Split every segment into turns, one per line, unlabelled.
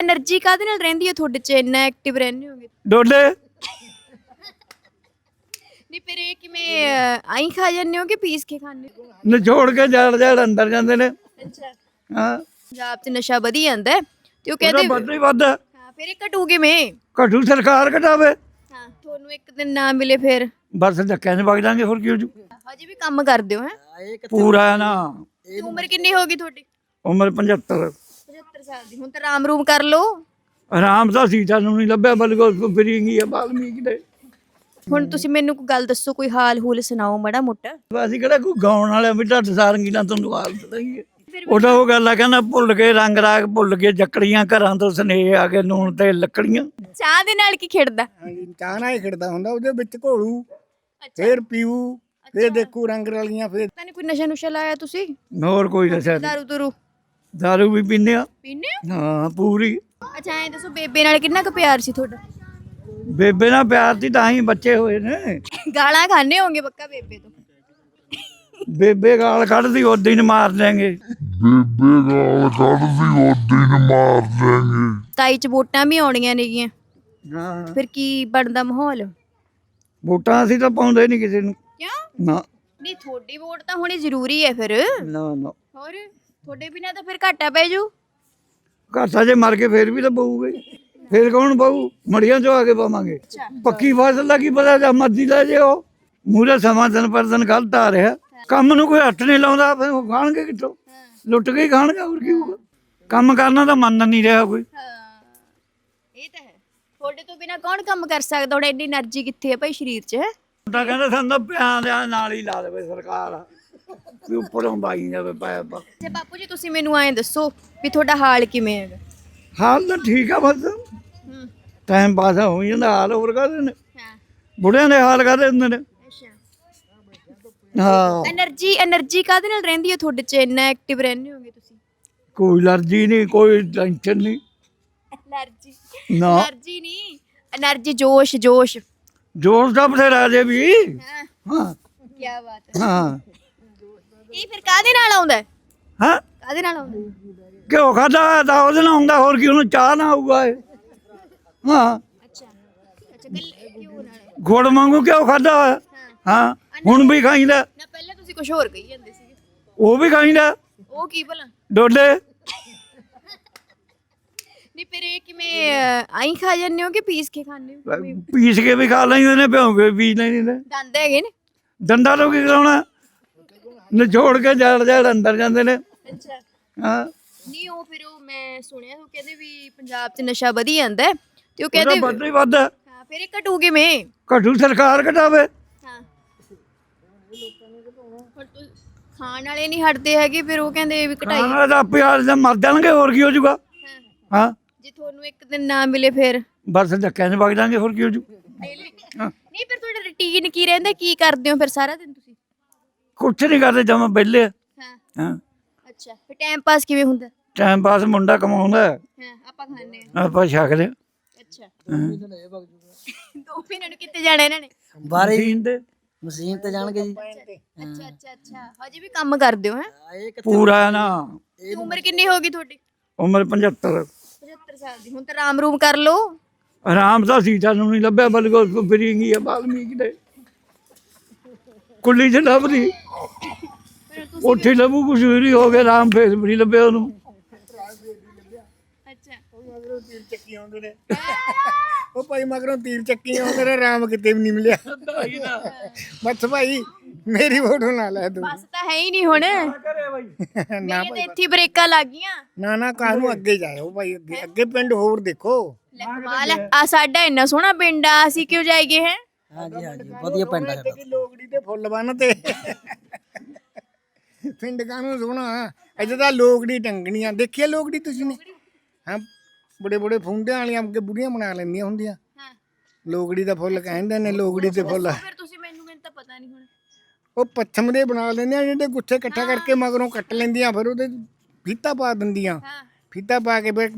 Energy ਕਾਹਦੇ ਨਾਲ ਰਹਿੰਦੀ ਹੈ ਤੁਹਾਡੇ ਚ? ਇੰਨਾ ਐਕਟਿਵ ਰਹਿੰਦੇ ਹੋਗੇ
ਡੋਲੇ
ਨਹੀਂ ਫਿਰ ਇਹ ਕਿਵੇਂ ਆਈ ਖਾ ਜਾਂਦੇ ਹੋ ਕਿ ਪੀਸ ਕੇ ਖਾਂਦੇ ਹੋ?
ਨਿਚੋੜ ਕੇ ਜੜ ਜੜ ਅੰਦਰ ਜਾਂਦੇ ਨੇ।
ਅੱਛਾ।
ਹਾਂ।
ਪੰਜਾਬ 'ਚ ਨਸ਼ਾ ਵਧੀ ਜਾਂਦਾ ਹੈ ਤੇ ਉਹ ਕਹਿੰਦੇ
ਵੱਧ ਹੀ ਵੱਧ
ਹਾਂ। ਫਿਰ ਇਹ ਘਟੂ ਕਿਵੇਂ?
ਘਟੂ ਸਰਕਾਰ ਘਟਾਵੇ।
ਹਾਂ ਤੁਹਾਨੂੰ ਇੱਕ ਦਿਨ ਨਾ ਮਿਲੇ ਫਿਰ।
ਬਸ ਧੱਕੇ ਨੇ ਵਗ ਜਾਾਂਗੇ ਹੋਰ ਕੀ ਹੋ ਜੂ?
ਹਜੇ ਵੀ ਕੰਮ ਕਰਦੇ ਹੋ ਹੈ?
ਪੂਰਾ ਨਾ।
ਉਮਰ ਕਿੰਨੀ ਹੋ ਗਈ ਤੁਹਾਡੀ?
ਉਮਰ 75
75 ਸਾਲ ਦੀ ਹੁਣ ਤਾਂ ਰਾਮ ਰੂਮ ਕਰ ਲਓ।
ਆਰਾਮ ਦਾ ਸੀਤਾ ਨੂੰ ਨਹੀਂ ਲੱਭਿਆ ਬਲਕਿ ਫਰੀਂਗੀ ਆ ਬਾਲਮੀਕ ਦੇ।
ਹੁਣ ਤੁਸੀਂ ਮੈਨੂੰ ਕੋਈ ਗੱਲ ਦੱਸੋ ਕੋਈ ਹਾਲ ਹੂਲ ਸੁਣਾਓ ਮੜਾ ਮੋਟਾ।
ਅਸੀਂ ਕਿਹੜਾ ਕੋਈ ਗਾਉਣ ਵਾਲੇ ਢੱਡ ਸਾਰੰਗੀ ਨਾਲ ਤੁਹਾਨੂੰ ਹਾਲਤ ਦਈਏ। ਉਹਦਾ ਉਹ ਗੱਲ ਆ ਕਹਿੰਦਾ ਭੁੱਲ ਕੇ ਰੰਗ ਰਾਗ ਭੁੱਲ ਕੇ ਜੱਕੜੀਆਂ ਘਰਾਂ ਤੋਂ ਸਨੇਹ ਆ ਕੇ ਨੂਣ ਤੇ ਲੱਕੜੀਆਂ।
ਚਾਹ ਦੇ ਨਾਲ ਕੀ ਖੇਡਦਾ
ਚਾਹ ਨਾਲ ਹੀ ਖਿੜਦਾ ਹੁੰਦਾ ਉਹਦੇ ਵਿੱਚ ਘੋਲੂ ਫੇਰ ਪੀਊ ਫੇਰ ਦੇਖੂ ਰੰਗ ਰਲੀਆਂ ਫੇਰ
ਤਾਂ ਨਹੀਂ ਕੋਈ ਨਸ਼ਾ ਨੁਸ਼ਾ ਲਾਇਆ ਤੁਸੀਂ?
ਹੋਰ ਕੋਈ ਨਸ਼ਾ
ਦਾਰੂ ਤੁਰੂ
ਦਾਰੂ ਵੀ ਪੀਂਦੇ ਆ।
ਪੀਨੇ ਹੋ?
ਹਾਂ ਪੂਰੀ।
ਅੱਛਾ ਐਂ ਦੱਸੋ ਬੇਬੇ ਨਾਲ ਕਿੰਨਾ ਕੁ ਪਿਆਰ ਸੀ ਤੁਹਾਡਾ?
ਬੇਬੇ ਨਾਲ ਪਿਆਰ ਦੀ ਤਾਂ ਹੀ ਬੱਚੇ ਹੋਏ ਨੇ।
ਗਾਲਾਂ ਖਾਣੇ ਹੋਗੇ ਪੱਕਾ ਬੇਬੇ ਤੋਂ?
ਬੇਬੇ ਗਾਲ ਕੱਢਦੀ ਉਹ ਦਿਨ ਮਾਰ ਦੇਂਗੇ
ਬੇਬੇ ਗਾਲ ਕੱਢਦੀ ਉਹ ਦਿਨ ਮਾਰ ਦੇਂਗੇ
ਤਾਈ ਚ ਵੋਟਾਂ ਵੀ ਆਉਣੀਆਂ ਨੇਗੀਆਂ।
ਹਾਂ।
ਫਿਰ ਕੀ ਬਣਦਾ ਮਾਹੌਲ?
ਵੋਟਾਂ ਅਸੀਂ ਤਾਂ ਪਾਉਂਦੇ ਨਹੀਂ ਕਿਸੇ ਨੂੰ।
ਕਿਉਂ?
ਨਾ।
ਨਹੀਂ ਤੁਹਾਡੀ ਵੋਟ ਤਾਂ ਹੋਣੀ ਜ਼ਰੂਰੀ ਹੈ ਫਿਰ।
ਨਾ ਨਾ।
ਹੋਰ? ਤੁਹਾਡੇ ਬਿਨਾ ਤਾਂ ਫਿਰ ਘਾਟਾ ਪੈ ਜੂ।
ਘਾਟਾ ਜੇ ਮਰ ਕੇ ਫੇਰ ਵੀ ਤਾਂ ਬਹੂਗੇ ਫੇਰ ਕੌਣ ਬਹੂ ਮੜੀਆਂ ਚੋਂ ਆ ਕੇ ਪਾਵਾਂਗੇ। ਪੱਕੀ ਫਸਲ ਦਾ ਕੀ ਪਤਾ ਜਾਂ ਮਰਜ਼ੀ ਲੈ ਜਿਓ ਮੂਰੇ ਸਮਾਂ ਦਿਨ ਪਰ ਦਿਨ ਗਲਤ ਆ ਰਿਹਾ। ਕੰਮ ਨੂੰ ਕੋਈ ਹੱਥ ਨਹੀਂ ਲਾਉਂਦਾ ਫਿਰ ਉਹ ਖਾਣਗੇ ਕਿੱਥੋਂ? ਲੁੱਟ ਕੇ ਖਾਣਗੇ ਹੋਰ ਕੀ ਹੋਊਗਾ? ਕੰਮ ਕਰਨਾ ਤਾਂ ਮੰਨ ਨਹੀਂ ਰਿਹਾ ਕੋਈ।
ਇਹ ਤਾਂ ਹੈ। ਤੁਹਾਡੇ ਤੋਂ ਬਿਨਾ ਕੌਣ ਕੰਮ ਕਰ ਸਕਦਾ? ਹੁਣ ਇੰਨੀ એનર્ਜੀ ਕਿੱਥੇ ਹੈ ਭਾਈ ਸਰੀਰ 'ਚ
ਤਾਂ ਕਹਿੰਦਾ ਸਾਨੂੰ ਪਿਆਂ ਦੇ ਨਾਲ ਹੀ ਲਾ ਦੇਵੇ ਸਰਕਾਰ। ਵੀ ਉੱਪਰੋਂ ਬਾਈ ਨਾ ਪਾਇਆ ਬਾ
ਤੇ ਬਾਪੂ ਜੀ ਤੁਸੀਂ ਮੈਨੂੰ ਐਂ ਦੱਸੋ ਵੀ ਤੁਹਾਡਾ ਹਾਲ ਕਿਵੇਂ ਹੈਗਾ?
ਹਾਲ ਤਾਂ ਠੀਕ ਆ ਬਸ।
ਹੂੰ।
ਟਾਈਮ ਪਾਸ ਹੋ ਜਾਂਦਾ ਹਾਲ ਹੋਰ ਕਰਦੇ ਨੇ?
ਹਾਂ।
ਬੁੜਿਆਂ ਦੇ ਹਾਲ ਕਰਦੇ ਹੁੰਦੇ ਨੇ?
ਅੱਛਾ।
ਹਾਂ।
એનર્ਜੀ એનર્ਜੀ ਕਾਦੇ ਨਾਲ ਰਹਿੰਦੀ ਹੈ ਤੁਹਾਡੇ ਚ? ਇੰਨਾ ਐਕਟਿਵ ਰਹਿੰਦੇ ਹੋਗੇ ਤੁਸੀਂ?
ਕੋਈ ਅਲਰਜੀ ਨਹੀਂ ਕੋਈ ਟੈਨਸ਼ਨ ਨਹੀਂ।
એનર્ਜੀ
ਨਾ।
એનર્ਜੀ ਨਹੀਂ। એનર્ਜੀ ਜੋਸ਼ ਜੋਸ਼।
ਜੋਸ਼ ਦਾ ਬਥੇਰਾ ਜੇ ਵੀ।
ਹਾਂ।
ਹਾਂ।
ਕੀ ਬਾਤ ਹੈ।
ਹਾਂ।
ਇਹ ਫਿਰ ਕਾਹਦੇ ਨਾਲ ਆਉਂਦਾ ਹੈ?
ਹਾਂ?
ਕਾਹਦੇ ਨਾਲ ਆਉਂਦਾ ਹੈ?
ਘਿਓ ਖਾਦਾ ਤਾਂ ਉਹਦੇ ਨਾਲ ਹੁੰਦਾ ਹੋਰ ਕੀ ਉਹਨੂੰ ਚਾਹ ਨਾ ਆਊਗਾ ਇਹ। ਹਾਂ।
ਅੱਛਾ। ਅੱਛਾ ਗੱਲ ਕਿਉਂ ਨਾਲ
ਗੁੜ ਵਾਂਗੂ ਘਿਓ ਖਾਦਾ ਹੋਇਆ। ਹਾਂ। ਹੁਣ ਵੀ ਖਾਈਦਾ।
ਨਾ ਪਹਿਲਾਂ ਤੁਸੀਂ ਕੁਝ ਹੋਰ ਕਹੀ ਜਾਂਦੇ ਸੀਗੇ।
ਉਹ ਵੀ ਖਾਈਦਾ।
ਉਹ ਕੀ ਭਲਾ?
ਡੋਲੇ
ਨਹੀਂ ਫਿਰ ਇਹ ਕਿਵੇਂ ਆਈ ਖਾ ਜਾਂਦੇ ਹੋ ਕਿ ਪੀਸ ਕੇ ਖਾਂਦੇ ਹੋ?
ਪੀਸ ਕੇ ਵੀ ਖਾ ਲੈਂਦੇ ਨੇ ਭਿਉਂ ਕੇ ਵੀ ਪੀ ਲੈਂਦੇ ਨੇ।
ਦੰਦ ਹੈਗੇ ਨੇ?
ਡੰਡਾ ਤੋਂ ਕੀ ਕਰਾਉਣਾ? ਨਿਚੋੜ ਕੇ ਜੜ ਜੜ ਅੰਦਰ ਜਾਂਦੇ ਨੇ।
ਅੱਛਾ।
ਹਾਂ।
ਨਹੀਂ ਉਹ ਫਿਰ ਉਹ ਮੈਂ ਸੁਣਿਆ ਉਹ ਕਹਿੰਦੇ ਵੀ ਪੰਜਾਬ 'ਚ ਨਸ਼ਾ ਵਧੀ ਜਾਂਦਾ ਹੈ ਤੇ ਉਹ
ਉਹਦਾ
ਕਹਿੰਦੇ
ਵੱਧ ਹੀ ਵੱਧ
ਹਾਂ। ਫਿਰ ਇਹ ਘਟੂ ਕਿਵੇਂ?
ਘਟੂ ਸਰਕਾਰ ਘਟਾਵੇ।
ਹਾਂ। ਹੁਣ ਤੂੰ ਖਾਣ ਵਾਲੇ ਨਹੀਂ ਹਟਦੇ ਹੈਗੇ ਫਿਰ ਉਹ ਕਹਿੰਦੇ ਵੀ ਘਟਾਈ।
ਖਾਣਾ ਦਾ ਪਿਆਰ ਦਾ ਮਰ ਜਾਣਗੇ ਹੋਰ ਕੀ ਹੋ ਜਾਊਗਾ।
ਹਾਂ।
ਹਾਂ।
ਜੇ ਤੁਹਾਨੂੰ ਇੱਕ ਦਿਨ ਨਾ ਮਿਲੇ ਫਿਰ।
ਬਸ ਧੱਕਿਆਂ 'ਚ ਵਗ ਜਾਾਂਗੇ ਹੋਰ ਕੀ ਹੋ ਜੂ ਹਾਂ।
ਨਹੀਂ ਫਿਰ ਤੁਹਾਡਾ ਰੁਟੀਨ ਕੀ ਰਹਿੰਦਾ ਕੀ ਕਰਦੇ ਹੋ ਫਿਰ ਸਾਰਾ ਦਿਨ ਤੁਸੀਂ?
ਕੁਛ ਨਹੀਂ ਕਰਦੇ ਜਮਾ ਵਿਹਲੇ ਆ।
ਹਾਂ।
ਹਾਂ।
ਅੱਛਾ ਫਿਰ ਟਾਈਮ ਪਾਸ ਕਿਵੇਂ ਹੁੰਦਾ?
ਟਾਈਮ ਪਾਸ ਮੁੰਡਾ ਕਮਾਉਂਦਾ। ਹੈ,
ਹਾਂ ਆਪਾਂ ਖਾਂਦੇ ਆ
ਆਪਾਂ ਛਕਦੇ ਹਾਂ।
ਅੱਛਾ। ਦੋ ਮਹੀਨੇ ਨੂੰ ਕਿੱਥੇ ਜਾਣਾ ਇਹਨਾਂ ਨੇ?
ਬਾਰੇ
ਮਸ਼ੀਨ ਤੇ।
ਮਸ਼ੀਨ ਤੇ ਜਾਣਗੇ ਜੀ।
ਅੱਛਾ ਅੱਛਾ ਅੱਛਾ ਹਜੇ ਵੀ ਕੰਮ ਕਰਦੇ ਹੋ ਹੈ?
ਇਹ ਕਿੱਥੇ
ਪੂਰਾ ਨਾ।
ਤੇ ਉਮਰ ਕਿੰਨੀ ਹੋ ਗਈ ਤੁਹਾਡੀ?
ਉਮਰ 75
75 ਸਾਲ ਦੀ। ਹੁਣ ਤਾਂ ਰਾਮ ਰੂਮ ਕਰ ਲਓ।
ਆਰਾਮ ਦਾ ਸੀਤਾ ਨੂੰ ਨਹੀਂ ਲੱਭਿਆ ਬਲਕਿ ਫਰੀਂਗੀ ਆ ਬਾਲਮੀਕ ਦੇ। ਕੁੱਲੀ
ਫਿਰ ਤੁਸੀਂ
ਉੱਥੇ ਲੱਭੂ ਕੁਛ ਵੀ ਨਹੀਂ ਹੋ ਗਿਆ ਰਾਮ ਫੇਸ ਵੀ ਨਹੀਂ ਲੱਭਿਆ ਉਹਨੂੰ।
ਅੱਛਾ।
ਮਗਰੋਂ ਤੀਰ ਚੱਕੀ ਆਉਂਦੇ ਨੇ। ਉਹ ਭਾਈ ਮਗਰੋਂ ਤੀਰ ਚੱਕੀ ਆਉਂਦੇ ਨੇ ਰਾਮ ਕਿਤੇ ਵੀ ਨਹੀਂ ਮਿਲਿਆ। ਬਸ ਭਾਈ ਮੇਰੀ ਫੋਟੋ ਨਾ ਲੈ ਤੂੰ।
ਬਸ ਤਾਂ ਹੈ ਹੀ ਨਹੀਂ ਹੁਣ।
ਨਾ
ਮੇਰੀਆਂ ਤਾਂ ਇੱਥੇ ਬ੍ਰੇਕਾਂ ਲੱਗ ਗਈਆਂ
ਨਾ ਨਾ ਕਾਹਨੂੰ ਅੱਗੇ ਜਾਇਓ ਭਾਈ ਅੱਗੇ ਅੱਗੇ ਪਿੰਡ ਹੋਰ ਦੇਖੋ।
ਲੈ ਕਮਾਲ ਹੈ ਆ ਸਾਡਾ ਇੰਨਾ ਸੋਹਣਾ ਪਿੰਡ ਆ ਅਸੀਂ ਕਿਉਂ ਜਾਈਏ ਹੈ?
ਹਾਂਜੀ ਹਾਂਜੀ ਵਧੀਆ ਪਿੰਡ
ਇੱਥੇ ਕੀ ਲੋਕੜੀ ਤੇ ਫੁੱਲ ਬੰਨ ਤੇ। ਪਿੰਡ ਕਾਹਨੂੰ ਸੋਹਣਾ? ਇੱਥੇ ਤਾਂ ਲੋਕੜੀ ਟੰਗਣੀਆਂ। ਦੇਖਿਆ ਲੋਕੜੀ ਤੁਸੀਂ ਨੇ ਹਾਂ? ਬੜੇ ਬੜੇ ਫੁੰਡਿਆਂ ਵਾਲੀਆਂ ਅੱਗੇ ਬੁੜੀਆਂ ਬਣਾ ਲੈਂਦੀਆਂ ਹੁੰਦੀਆਂ।
ਹਾਂ।
ਲੋਕੜੀ ਦਾ ਫੁੱਲ ਕਹਿੰਦੇ ਨੇ ਲੋਕੜੀ ਤੇ ਫੁੱਲ।
ਫਿਰ ਤੁਸੀਂ ਮੈਨੂੰ ਮੈਨੂੰ ਤਾਂ ਪਤਾ ਨਹੀਂ ਹੁਣ।
ਉਹ ਪੱਛਮ ਦੇ ਬਣਾ ਲੈਂਦੇ ਆ ਜਿਹੜੇ ਗੁੱਛੇ ਇਕੱਠਾ ਕਰਕੇ ਮਗਰੋਂ ਕੱਟ ਲੈਂਦੀਆਂ ਫਿਰ ਉਹਦੇ ਫੀਤਾ ਪਾ ਦਿੰਦੀਆਂ।
ਹਾਂ।
ਫੀਤਾ ਪਾ ਕੇ ਫਿਰ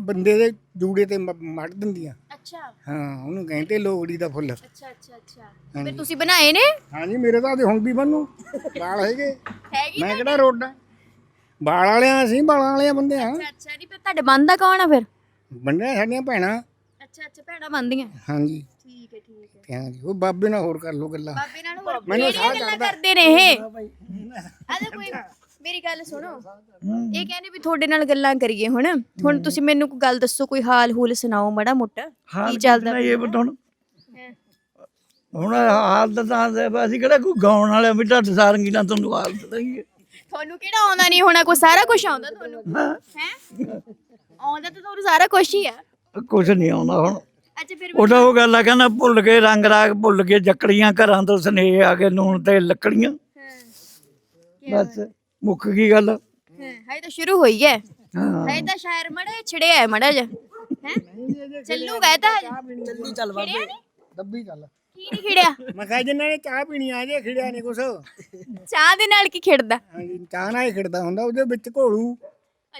ਬੰਦੇ ਦੇ ਜੂੜੇ ਤੇ ਮੜ ਦਿੰਦੀਆਂ।
ਅੱਛਾ।
ਹਾਂ ਉਹਨੂੰ ਕਹਿੰਦੇ ਲੋਕੜੀ ਦਾ ਫੁੱਲ।
ਅੱਛਾ ਅੱਛਾ ਅੱਛਾ। ਫਿਰ ਤੁਸੀਂ ਬਣਾਏ ਨੇ?
ਹਾਂਜੀ ਮੇਰੇ ਤਾਂ ਹੁਣ ਵੀ ਬੰਨੂ ਵਾਲ ਹੈਗੇ।
ਹੈਗੀ
ਮੈਂ ਕਿਹੜਾ ਰੋਡਾ ਬਾਲ ਵਾਲਿਆਂ ਅਸੀਂ ਬਾਲਾਂ ਵਾਲਿਆਂ ਬੰਦੇ ਆ।
ਅੱਛਾ ਅੱਛਾ। ਨਹੀਂ ਫਿਰ ਤੁਹਾਡੇ ਬੰਦਾ ਕੌਣ ਆ ਫਿਰ?
ਬੰਦੇ ਸਾਡੀਆਂ ਭੈਣਾਂ।
ਅੱਛਾ ਅੱਛਾ ਭੈਣਾਂ ਬੰਦੀਆਂ।
ਹਾਂਜੀ।
ਠੀਕ ਹੈ ਠੀਕ ਹੈ।
ਤੇ ਹਾਂਜੀ ਉਹ ਬਾਬੇ ਨਾਲ ਹੋਰ ਕਰ ਲੋ ਗੱਲਾਂ।
ਬਾਬੇ ਨਾਲ ਹੋਰ
ਮੈਨੂੰ ਸਾਹ
ਕਰਦੇ ਨੇ ਇਹ? ਆਜਾ ਕੋਈ ਮੇਰੀ ਗੱਲ ਸੁਣੋ। ਇਹ ਕਹਿੰਦੇ ਵੀ ਤੁਹਾਡੇ ਨਾਲ ਗੱਲਾਂ ਕਰੀਏ ਹੁਣ। ਹੁਣ ਤੁਸੀਂ ਮੈਨੂੰ ਕੋਈ ਗੱਲ ਦੱਸੋ ਕੋਈ ਹਾਲ ਹੂਲ ਸੁਣਾਓ ਮੜਾ ਮੋਟਾ। ਕੀ ਚੱਲਦਾ
ਇਹ ਬਟਣ? ਹੁਣ? ਹਾਲ ਤਾਂ ਤਾਂ ਅਸੀਂ ਕਿਹੜਾ ਕੋਈ ਗਾਉਣ ਵਾਲੇ ਵੀ ਢੱਡ ਸਾਰੰਗੀ ਨਾਲ ਤੁਹਾਨੂੰ ਹਾਲ ਦਈਏ
ਤੁਹਾਨੂੰ ਕਿਹੜਾ ਆਉਂਦਾ ਨਹੀਂ ਹੋਣਾ ਕੋਈ ਸਾਰਾ ਕੁਝ ਆਉਂਦਾ ਤੁਹਾਨੂੰ?
ਹਾਂ।
ਆਉਂਦਾ ਤਾਂ ਤੁਹਾਨੂੰ ਸਾਰਾ ਕੁਝ ਹੀ ਆ।
ਕੁਝ ਨਹੀਂ ਆਉਂਦਾ ਹੁਣ।
ਅੱਛਾ ਫਿਰ
ਉਹਦਾ ਉਹ ਗੱਲ ਆ ਕਹਿੰਦਾ ਭੁੱਲ ਕੇ ਰੰਗ ਰਾਗ ਭੁੱਲ ਕੇ ਜੱਕੜੀਆਂ ਘਰਾਂ ਤੋਂ ਸਨੇਹ ਆ ਕੇ ਨੂਣ ਤੇ ਲੱਕੜੀਆਂ। ਬਸ। ਮੁੱਕ ਗਈ ਗੱਲ।
ਹਾਂ ਹਾਏ ਤਾਂ ਸ਼ੁਰੂ ਹੋਈ ਹੈ
ਹਾਂ।
ਹਾਏ ਤਾਂ ਸ਼ਾਇਰ ਮੜਾ ਛਿੜਿਆ ਹੈ ਮੜਾ ਜਾ ਹੈ? ਚੱਲੂਗਾ ਇਹ ਤਾਂ।
ਚੱਲੀ ਚੱਲ
ਨੀ?
ਦੱਬੀ ਚੱਲ।
ਕੀ ਨਹੀਂ ਖਿੜਿਆ?
ਮੈਂ ਕਿਹਾ ਜਿੰਨਾਂ ਨੇ ਚਾਹ ਪੀਣੀ ਆ ਜੇ ਖਿੜਿਆ ਨਹੀਂ ਕੁਛ।
ਚਾਹ ਦੇ ਨਾਲ ਕੀ ਖਿੜਦਾ?
ਹਾਂਜੀ ਚਾਹ ਨਾਲ ਹੀ ਖਿੜਦਾ ਹੁੰਦਾ ਉਹਦੇ ਵਿੱਚ ਘੋਲੂ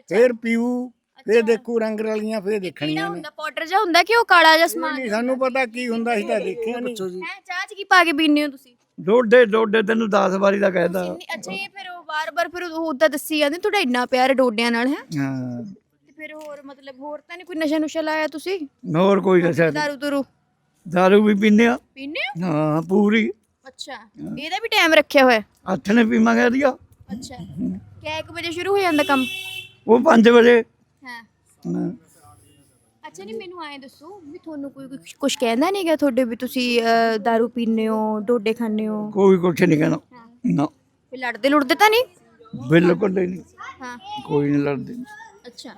ਫੇਰ ਪੀਊ ਫੇਰ ਦੇਖੂ ਰੰਗ ਰਲੀਆਂ ਫੇਰ
ਕਿਹੜਾ
ਦੇਖਣੀਆਂ ਨੇ।
ਹੁੰਦਾ ਪਾਊਡਰ ਜਿਹਾ ਹੁੰਦਾ ਕਿ ਉਹ ਕਾਲਾ ਜਿਹਾ ਸਮਾਨ
ਨਹੀਂ ਸਾਨੂੰ ਪਤਾ ਕੀ ਹੁੰਦਾ ਸੀ ਤਾਂ ਦੇਖਿਆ ਨਹੀਂ।
ਪੁੱਛੋ ਜੀ।
ਹੈ ਚਾਹ ਚ ਕੀ ਪਾ ਕੇ ਪੀਂਦੇ ਹੋ ਤੁਸੀਂ?
ਡੋਡੇ ਡੋਡੇ ਤੈਨੂੰ 10 ਵਾਰੀ ਦਾ ਕਹਿਦਾ
ਅੱਛਾ ਇਹ ਫਿਰ ਉਹ ਵਾਰ-ਵਾਰ ਫਿਰ ਉਹ ਉਦਾਂ ਦੱਸੀ ਜਾਂਦੇ ਤੁਹਾਡਾ ਇੰਨਾ ਪਿਆਰ ਡੋਡਿਆਂ ਨਾਲ ਹੈ?
ਹਾਂ।
ਤੇ ਫਿਰ ਹੋਰ ਮਤਲਬ ਹੋਰ ਤਾਂ ਨਹੀਂ ਕੋਈ ਨਸ਼ਾ ਨੁਸ਼ਾ ਲਾਇਆ ਤੁਸੀਂ?
ਹੋਰ ਕੋਈ ਨਸ਼ਾ
ਦਾਰੂ ਦੂਰੂ
ਦਾਰੂ ਵੀ ਪੀਂਦੇ ਆ।
ਪੀਂਦੇ ਹੋ?
ਹਾਂ ਪੂਰੀ।
ਅੱਛਾ। ਇਹਦਾ ਵੀ ਟਾਈਮ ਰੱਖਿਆ ਹੋਇਆ?
ਹੱਥ ਨੇ ਪੀਵਾਂਗੇ ਇਹਦੀਆਂ
ਅੱਛਾ। ਕਿੰਨੇ ਕੁ ਵਜੇ ਸ਼ੁਰੂ ਹੋ ਜਾਂਦਾ ਕੰਮ?
ਉਹ 5 ਵਜੇ।
ਹਾਂ।
ਹਾਂ।
ਅੱਛਾ ਨਹੀਂ ਮੈਨੂੰ ਐਂ ਦੱਸੋ ਵੀ ਤੁਹਾਨੂੰ ਕੋਈ ਕੁਝ ਕਹਿੰਦਾ ਨਹੀਂਗਾ ਤੁਹਾਡੇ ਵੀ ਤੁਸੀਂ ਦਾਰੂ ਪੀਂਦੇ ਹੋ ਡੋਡੇ ਖਾਂਦੇ ਹੋ?
ਕੋਈ ਕੁਛ ਨਹੀਂ ਕਹਿਣਾ ਨਾ।
ਵੀ ਲੜਦੇ ਲੁੜਦੇ ਤਾਂ ਨਹੀਂ?
ਬਿਲਕੁਲ ਨਹੀਂ।
ਹਾਂ।
ਕੋਈ ਨਹੀਂ ਲੜਦੇ।
ਅੱਛਾ।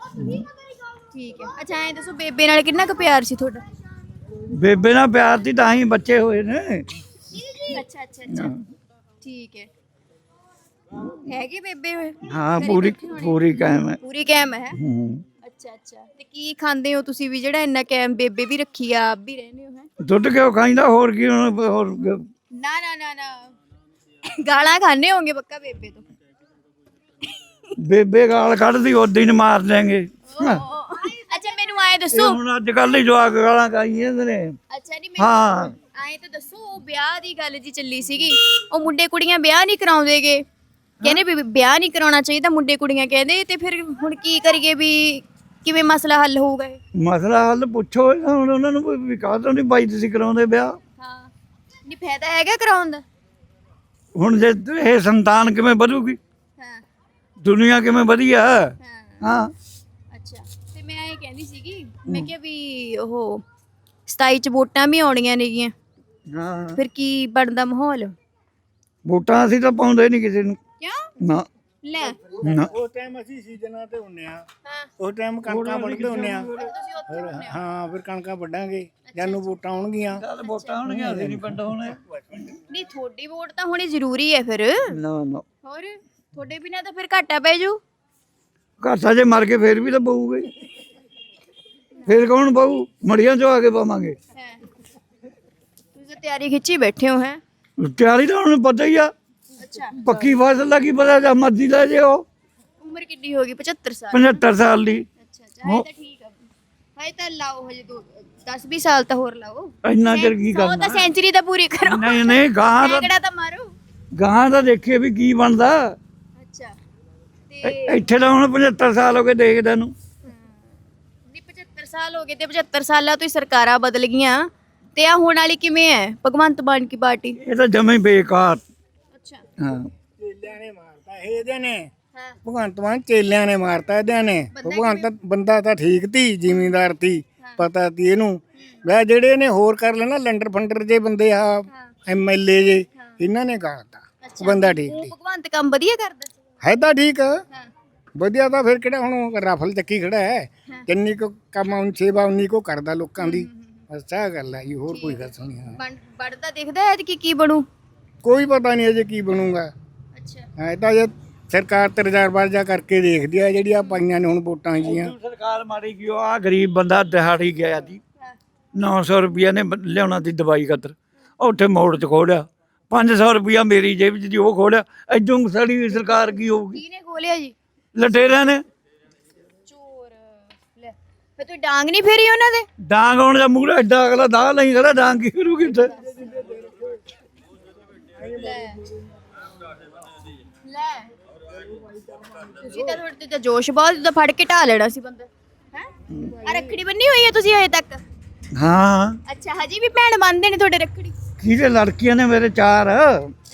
ਠੀਕ ਹੈ। ਅੱਛਾ ਐਂ ਦੱਸੋ ਬੇਬੇ ਨਾਲ ਕਿੰਨਾ ਕੁ ਪਿਆਰ ਸੀ ਤੁਹਾਡਾ?
ਬੇਬੇ ਨਾਲ ਪਿਆਰ ਦੀ ਤਾਂ ਹੀ ਬੱਚੇ ਹੋਏ ਨੇ।
ਅੱਛਾ ਅੱਛਾ ਅੱਛਾ। ਠੀਕ ਹੈ। ਹੈਗੀ ਬੇਬੇ
ਹਾਂ ਪੂਰੀ ਪੂਰੀ ਕਾਇਮ ਹੈ।
ਪੂਰੀ ਕੈਮ ਹੈ?
ਹੂੰ।
ਅੱਛਾ ਅੱਛਾ। ਤੇ ਕੀ ਖਾਂਦੇ ਹੋ ਤੁਸੀਂ ਵੀ ਜਿਹੜਾ ਇੰਨਾ ਕੈਮ ਬੇਬੇ ਵੀ ਰੱਖੀ ਆ ਆਪ ਵੀ ਰਹਿੰਦੇ ਹੋ ਹੈ?
ਦੁੱਧ ਕਿਉਂ ਖਾਈਦਾ ਹੋਰ ਕੀ ਹੁਣ ਹੋਰ
ਨਾ ਨਾ ਨਾ ਨਾ। ਗਾਲਾਂ ਖਾਣੇ ਹੋਗੇ ਪੱਕਾ ਬੇਬੇ ਤੋਂ।
ਬੇਬੇ ਗਾਲ ਕੱਢਦੀ ਉਦੋਂ ਹੀ ਮਾਰ ਦੇਂਗੇ
ਅੱਛਾ ਮੈਨੂੰ ਆਏ ਦੱਸੋ।
ਹੁਣ ਅੱਜ ਕੱਲ ਹੀ ਜਵਾਕ ਗਾਲਾਂ ਖਾਈਆਂ ਨੇ।
ਅੱਛਾ ਨਹੀਂ ਮੈਨੂੰ
ਹਾਂ।
ਆਏ ਤਾਂ ਦੱਸੋ ਉਹ ਵਿਆਹ ਦੀ ਗੱਲ ਜੀ ਚੱਲੀ ਸੀਗੀ। ਉਹ ਮੁੰਡੇ ਕੁੜੀਆਂ ਵਿਆਹ ਨਹੀਂ ਕਰਾਉਂਦੇਗੇ। ਕਹਿੰਦੇ ਵੀ ਵਿਆਹ ਨਹੀਂ ਕਰਾਉਣਾ ਚਾਹੀਦਾ ਮੁੰਡੇ ਕੁੜੀਆਂ ਕਹਿੰਦੇ। ਤੇ ਫਿਰ ਹੁਣ ਕੀ ਕਰੀਏ ਵੀ ਕਿਵੇਂ ਮਸਲਾ ਹੱਲ ਹੋਊਗਾ ਇਹ?
ਮਸਲਾ ਹੱਲ ਪੁੱਛੋ ਹੁਣ ਉਹਨਾਂ ਨੂੰ ਕੋਈ ਵਿਕਾਸ ਨਹੀਂ ਬਾਈ ਤੁਸੀਂ ਕਰਾਉਂਦੇ ਵਿਆਹ।
ਹਾਂ। ਨਹੀਂ ਫਾਇਦਾ ਹੈਗਾ ਕਰਾਉਣ ਦਾ?
ਹੁਣ ਜੇ ਇਹ ਸੰਤਾਨ ਕਿਵੇਂ ਵਧੂਗੀ?
ਹਾਂ।
ਦੁਨੀਆ ਕਿਵੇਂ ਵਧੀਆ?
ਹਾਂ।
ਹਾਂ।
ਅੱਛਾ। ਤੇ ਮੈਂ ਇਹ ਕਹਿੰਦੀ ਸੀਗੀ ਮੈਂ ਕਿਹਾ ਵੀ ਉਹ 27 ਚ ਵੋਟਾਂ ਵੀ ਆਉਣੀਆਂ ਨੇਗੀਆਂ।
ਹਾਂ।
ਫਿਰ ਕੀ ਬਣਦਾ ਮਾਹੌਲ?
ਵੋਟਾਂ ਅਸੀਂ ਤਾਂ ਪਾਉਂਦੇ ਨਹੀਂ ਕਿਸੇ ਨੂੰ।
ਕਿਉਂ?
ਨਾ।
ਲੈ।
ਨਾ।
ਉਸ ਟਾਈਮ ਅਸੀਂ ਸੀਜ਼ਨਾਂ ਤੇ ਹੁੰਨੇ ਆ।
ਹਾਂ।
ਉਸ ਟਾਈਮ ਕਣਕਾਂ ਵੱਢਦੇ ਹੁੰਨੇ ਆ।
ਤੁਸੀਂ ਉੱਥੇ
ਫਿਰ ਹਾਂ ਫਿਰ ਕਣਕਾਂ ਵੱਢਾਂਗੇ। ਜਾਨੂੰ ਵੋਟਾਂ ਆਉਣਗੀਆਂ।
ਚੱਲ ਵੋਟਾਂ ਹੋਣਗੀਆਂ ਅਸੀਂ ਨਹੀਂ ਪਿੰਡ ਹੋਣੇ
ਨਹੀਂ ਤੁਹਾਡੀ ਵੋਟ ਤਾਂ ਹੋਣੀ ਜ਼ਰੂਰੀ ਹੈ ਫਿਰ।
ਨਾ ਨਾ।
ਹੋਰ ਤੁਹਾਡੇ ਬਿਨਾ ਤਾਂ ਫਿਰ ਘਾਟਾ ਪੈ ਜੂ
ਘਰ ਸਾਜੇ ਮਰ ਕੇ ਫੇਰ ਵੀ ਤਾਂ ਬਹੂਗੇ ਫੇਰ ਕੌਣ ਬਹੂ ਮੜੀਆਂ ਚੋਂ ਆ ਕੇ ਪਾਵਾਂਗੇ।
ਹੈ। ਤੁਸੀਂ ਤਾਂ ਤਿਆਰੀ ਖਿੱਚੀ ਬੈਠੇ ਹੋ ਹੈ।
ਤਿਆਰੀ ਤਾਂ ਹੁਣ ਪਤਾ ਹੀ ਆ।
ਅੱਛਾ।
ਪੱਕੀ ਫਸਲ ਦਾ ਕੀ ਪਤਾ ਜਾਂ ਮਰਜ਼ੀ ਲੈ ਜੇ ਉਹ
ਉਮਰ ਕਿੰਨੀ ਹੋ ਗਈ? 75 ਸਾਲ।
75 ਸਾਲ ਦੀ।
ਅੱਛਾ ਅੱਛਾ ਹਾਏ ਤਾਂ ਠੀਕ ਆ। ਹਾਏ ਤਾਂ ਲਾਓ ਹਜੇ ਦੋ 10 20 ਸਾਲ ਤਾਂ ਹੋਰ ਲਾਓ।
ਇੰਨਾ ਚਿਰ ਕੀ
ਉਹ
ਕਰਨਾ?
ਤਾਂ ਸੈਂਚਰੀ ਤਾਂ ਪੂਰੀ ਕਰੋ।
ਨਹੀਂ ਨਹੀਂ ਗਾਂ ਦਾ
ਸੈਂਕੜਾ ਤਾਂ ਮਾਰੋ।
ਗਾਂ ਦਾ ਦੇਖੀਏ ਵੀ ਕੀ ਬਣਦਾ।
ਅੱਛਾ ਤੇ
ਇੱਥੇ ਤਾਂ ਹੁਣ 75 ਸਾਲ ਹੋ ਗਏ ਦੇਖਦੇ ਨੂੰ।
ਨਹੀਂ 75 ਸਾਲ ਹੋ ਗਏ ਤੇ 75 ਸਾਲਾਂ ਤੋਂ ਹੀ ਸਰਕਾਰਾਂ ਬਦਲ ਗਈਆਂ। ਤੇ ਆ ਹੁਣ ਵਾਲੀ ਕਿਵੇਂ ਹੈ? ਭਗਵੰਤ ਮਾਨ ਕੀ ਪਾਰਟੀ?
ਇਹ ਤਾਂ ਜਮੇ ਬੇਕਾਰ। ਹਾਂ।
ਚੇਲਿਆਂ ਨੇ ਮਾਰਤਾ ਇਹ ਇਹਦੇ ਨੇ।
ਹਾਂ।
ਭਗਵੰਤ ਮਾਨ ਚੇਲਿਆਂ ਨੇ ਮਾਰਤਾ ਇਹਦਿਆਂ ਨੇ। ਭਗਵੰਤ ਬੰਦਾ ਤਾਂ ਠੀਕ ਤੀ ਜ਼ਿਮੀਂਦਾਰ ਤੀ ਪਤਾ ਤੀ ਇਹਨੂੰ। ਵੈ ਜਿਹੜੇ ਨੇ ਹੋਰ ਕਰ ਲੈਣਾ ਲੰਡਰ ਫੰਡਰ ਜੇ ਬੰਦੇ ਆ ਐਮਐਲਏ ਜੇ ਇਹਨਾਂ ਨੇ ਕਰਤਾ। ਉਹ ਬੰਦਾ ਠੀਕ ਤੀ
ਭਗਵੰਤ ਕੰਮ ਵਧੀਆ ਕਰਦਾ ਸੀ?
ਹੈ ਤਾਂ ਠੀਕ।
ਹਾਂ।
ਵਧੀਆ ਤਾਂ ਫਿਰ ਕਿਹੜਾ ਹੁਣ ਰਫਲ ਚੱਕੀ ਖੜਾ ਹੈ। ਕਿੰਨੀ ਕੋ ਕੰਮ ਉਨ ਸੇਵਾ ਉਨੀ ਕੋ ਕਰਦਾ ਲੋਕਾਂ ਦੀ। ਆਹ ਗੱਲ ਹੈ ਜੀ ਹੋਰ ਕੋਈ ਗੱਲ ਨਹੀਂ ਹੈ।
ਬੜਦਾ ਦਿਖਦਾ ਹੈ ਕਿ ਕੀ ਬਣੂ?
ਕੋਈ ਪਤਾ ਨਹੀਂ ਅਜੇ ਕੀ ਬਣੂਗਾ।
ਅੱਛਾ।
ਇਹ ਤਾਂ ਜੇ ਸਰਕਾਰ ਤੇ ਰਿਜ਼ਰਵਾਜਾ ਕਰਕੇ ਦੇਖਦੀ ਆ ਜਿਹੜੀਆਂ ਪਾਈਆਂ ਨੇ ਹੁਣ ਵੋਟਾਂ ਜੀਆਂ
ਸਰਕਾਰ ਮਾਰੀ ਗਈ ਆ ਗਰੀਬ ਬੰਦਾ ਦਿਹਾੜੀ ਗਿਆ ਜੀ। 900 ਰੁਪਿਆ ਨੇ ਲਿਆਉਣਾ ਸੀ ਦਵਾਈ ਖਾਤਰ। ਉੱਥੇ ਮੋੜ ਚ ਖੋੜਿਆ। 500 ਰੁਪਿਆ ਮੇਰੀ ਜੇਬ ਚ ਦੀ ਉਹ ਖੋੜਿਆ। ਐਦੋਂ ਸੜੀ ਹੋਈ ਸਰਕਾਰ ਕੀ ਹੋਊਗੀ?
ਕਿਹਨੇ ਖੋਲਿਆ ਜੀ?
ਲਟੇਰਿਆਂ ਨੇ।
ਚੋਰ। ਲੈ ਫਿਰ ਤੂੰ ਡਾਂਗ ਨਹੀਂ ਫੇਰੀ ਉਹਨਾਂ ਦੇ?
ਡਾਂਗ ਆਉਣ ਦਾ ਮੂਹਰੇ ਐਡਾ ਅਗਲਾ ਦਾਹ ਨਹੀਂ ਖੜਾ ਡਾਂਗ ਕੀ ਕਰੂ ਕਿੱਥੇ
ਲੈ। ਲੈ। ਤੁਸੀਂ ਤਾਂ ਤੁਹਾਡੇ ਤੇ ਤਾਂ ਜੋਸ਼ ਬਹੁਤ ਤਾਂ ਫੜ ਕੇ ਢਾ ਲੈਣਾ ਸੀ ਬੰਦਾ। ਹੈ? ਆ ਰੱਖੜੀ ਬੰਨੀ ਹੋਈ ਹੈ ਤੁਸੀਂ ਹਜੇ ਤੱਕ?
ਹਾਂ।
ਅੱਛਾ ਹਜੀ ਵੀ ਭੈਣ ਬੰਨਦੇ ਨੇ ਤੁਹਾਡੇ ਰੱਖੜੀ?
ਕਿਹਦੇ ਲੜਕੀਆਂ ਨੇ ਮੇਰੇ ਚਾਰ?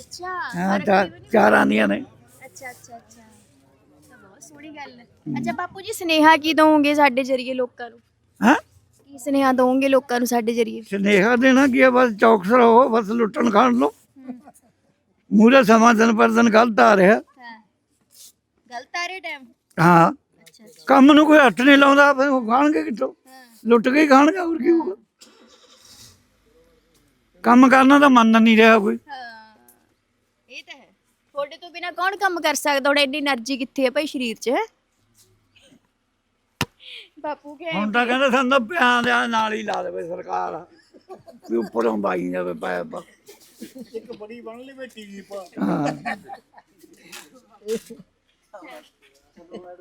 ਅੱਛਾ
ਹਾਂ ਚਾਰ ਚਾਰ ਆਂਦੀਆਂ ਨੇ।
ਅੱਛਾ ਅੱਛਾ ਅੱਛਾ। ਤਾਂ ਬਹੁਤ ਸੋਹਣੀ ਗੱਲ ਹੈ। ਅੱਛਾ ਬਾਪੂ ਜੀ ਸਨੇਹਾ ਕੀ ਦਵੋਗੇ ਸਾਡੇ ਜਰੀਏ ਲੋਕਾਂ ਨੂੰ?
ਹਾਂ?
ਕੀ ਸਨੇਹਾ ਦਵੋਗੇ ਲੋਕਾਂ ਨੂੰ ਸਾਡੇ ਜਰੀਏ?
ਸੁਨੇਹਾ ਦੇਣਾ ਕੀ ਆ ਬਸ ਚੌਕਸ ਰਹੋ ਬਸ ਲੁੱਟਣ ਖਾਣ ਲੋ ਮੂਰੇ ਸਮਾਂ ਦਿਨ ਪਰ ਦਿਨ ਗਲਤ ਆ ਰਿਹਾ।
ਹਾਂ ਗਲਤ ਆ ਰਿਹਾ ਟਾਈਮ
ਹਾਂ। ਕੰਮ ਨੂੰ ਕੋਈ ਹੱਥ ਨਹੀਂ ਲਾਉਂਦਾ ਫਿਰ ਉਹ ਖਾਣਗੇ ਕਿੱਥੋਂ? ਲੁੱਟ ਕੇ ਹੀ ਖਾਣਗੇ ਹੋਰ ਕੀ ਹੋਊਗਾ? ਕੰਮ ਕਰਨਾ ਤਾਂ ਮੰਨ ਨਹੀਂ ਰਿਹਾ ਕੋਈ।
ਇਹ ਤਾਂ ਹੈ। ਤੁਹਾਡੇ ਤੋਂ ਬਿਨਾ ਕੌਣ ਕੰਮ ਕਰ ਸਕਦਾ? ਹੁਣ ਐਡੀ એનર્ਜੀ ਕਿੱਥੇ ਹੈ ਭਾਈ ਸਰੀਰ 'ਚ? ਹੈ ਬਾਪੂ ਕੇ
ਹੁਣ ਤਾਂ ਕਹਿੰਦਾ ਸਾਨੂੰ ਤਾਂ ਪਿਆਂ ਦੇ ਨਾਲ ਹੀ ਲਾ ਦੇਵੇ ਸਰਕਾਰ। ਵੀ ਉੱਪਰੋਂ ਬਾਈ ਜਾਵੇ ਪਾਇਆ
ਇੱਕ ਬੜੀ ਬਣ ਲਈ ਬੇਟੀ ਜੀ ਪਾ
ਹਾਂ।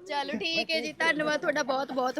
ਚਲੋ ਠੀਕ ਹੈ ਜੀ ਧੰਨਵਾਦ ਤੁਹਾਡਾ ਬਹੁਤ ਬਹੁਤ